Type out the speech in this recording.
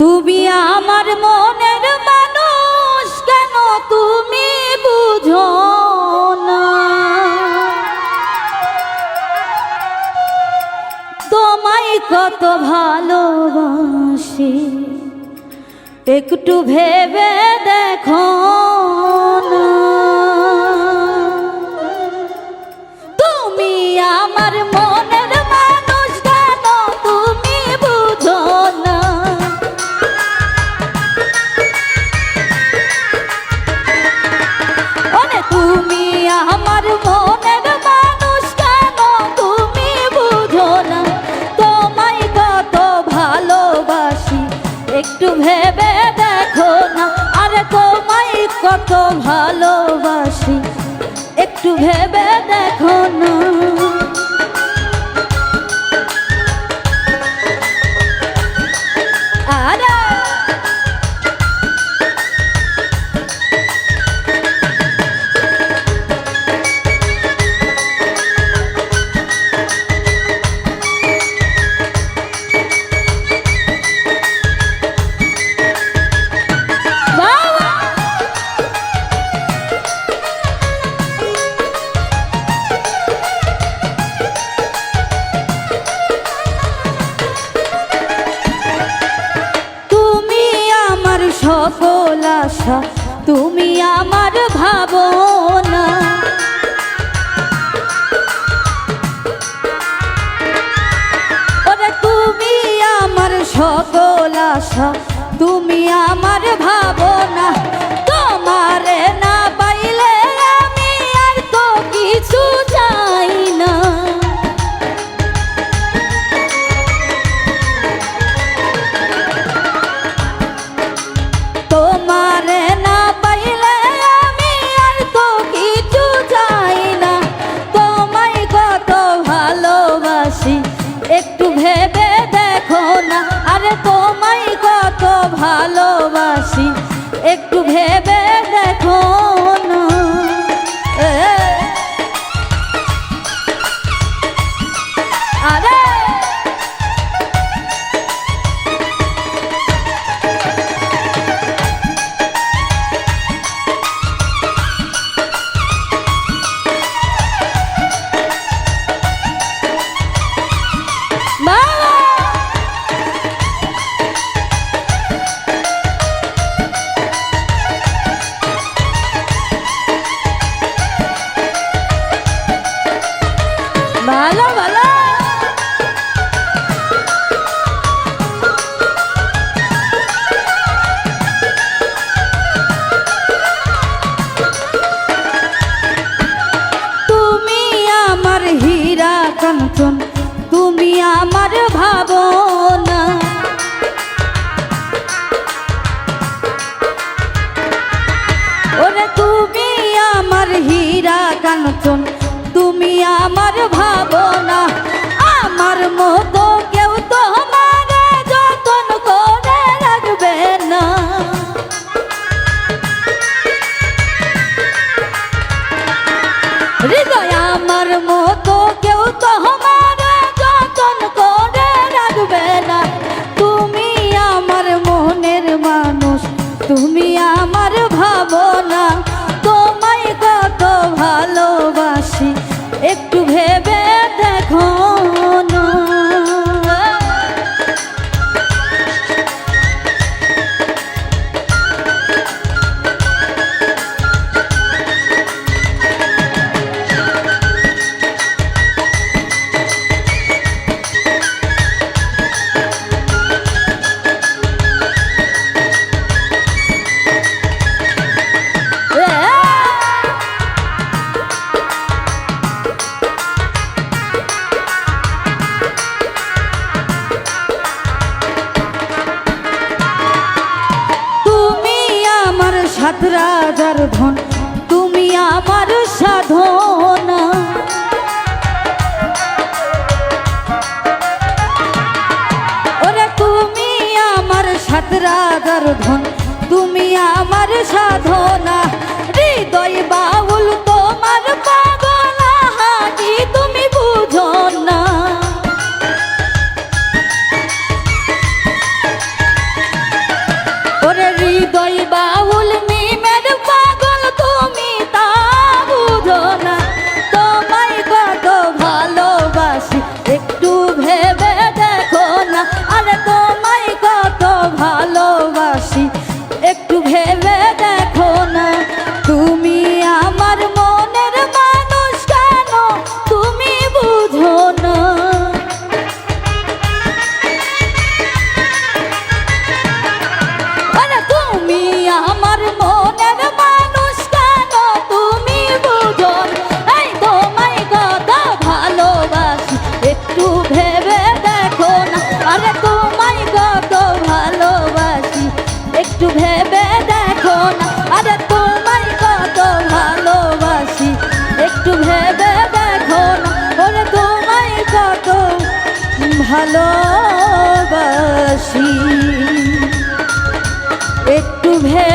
তুমি আমার মনের মানুষ, কেন তুমি বুঝো না? তোমায় কত ভালোবাসি, একটু ভেবে দেখো না। তুমি আমার মন একটু ভেবে দেখো না আরে তোমায় কত ভালোবাসি। একটু ভেবে দেখো না। সকল আশা তুমি আমার ভাবনা। তুমি আমার সকল মতো আমার সাধনা হৃদয় বাউল তোমার পা। ভালোবাসি। একটু ভে